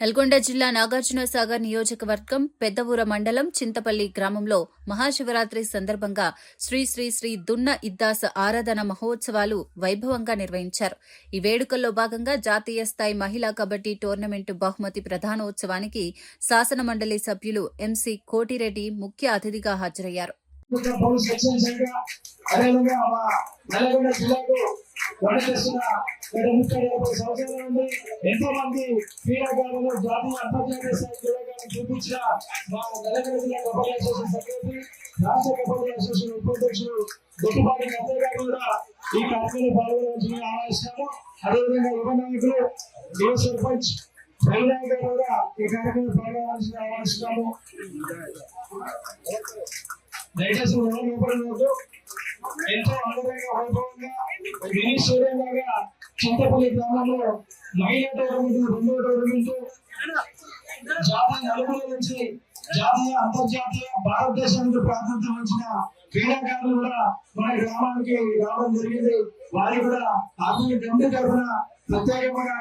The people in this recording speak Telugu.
నల్గొండ జిల్లా నాగార్జున సాగర్ నియోజకవర్గం పెద్దవూర మండలం చింతపల్లి గ్రామంలో మహాశివరాత్రి సందర్భంగా శ్రీ శ్రీ శ్రీ దున్న ఇద్దాస ఆరాధన మహోత్సవాలు వైభవంగా నిర్వహించారు. ఈ వేడుకల్లో భాగంగా జాతీయ స్థాయి మహిళా కబడ్డీ టోర్నమెంటు బహుమతి ప్రధానోత్సవానికి శాసన మండలి సభ్యులు ఎంసీ కోటిరెడ్డి ముఖ్య అతిథిగా హాజరయ్యారు. ఇంకా గత ముప్పై నలభై సంవత్సరాల నుండి ఎంతో మంది క్రీడాకారులు జాతీయ అంతర్జాతీయ స్థాయి క్రీడాకారులు చూపించిన మా నల్గొండ జిల్లా కబడ్డీ అసోసియేషన్ సెక్రటరీ రాష్ట్ర కబడ్డీ అసోసియేషన్ ఉపాధ్యక్షులు గొప్పపాటి కత్తయ్య గారు కూడా ఈ కార్యక్రమంలో పాల్గొనవలసిందిగా ఆహ్వానిస్తాము అదేవిధంగా యువ నాయకులు యువ సర్పంచ్ రవినాయక్ గారు కూడా ఈ కార్యక్రమంలో పాల్గొనవలసిందిగా ఆహ్వానిస్తున్నాము. దయచేసి ఎవరు ఎంతో అందంగా వైభవంగా మినీ లాగా చింతపల్లి గ్రామంలో మహిళా టోర్నమెంట్ రెండో టోర్నమెంట్ జాతీయ నలుగురు నుంచి జాతీయ అంతర్జాతీయ భారతదేశానికి ప్రాతినిధ్యం వహించిన క్రీడాకారులు కూడా మన గ్రామానికి రావడం జరిగింది. వారి కూడా ఆత్మీయ గంభీర తరఫున ప్రత్యేకమైన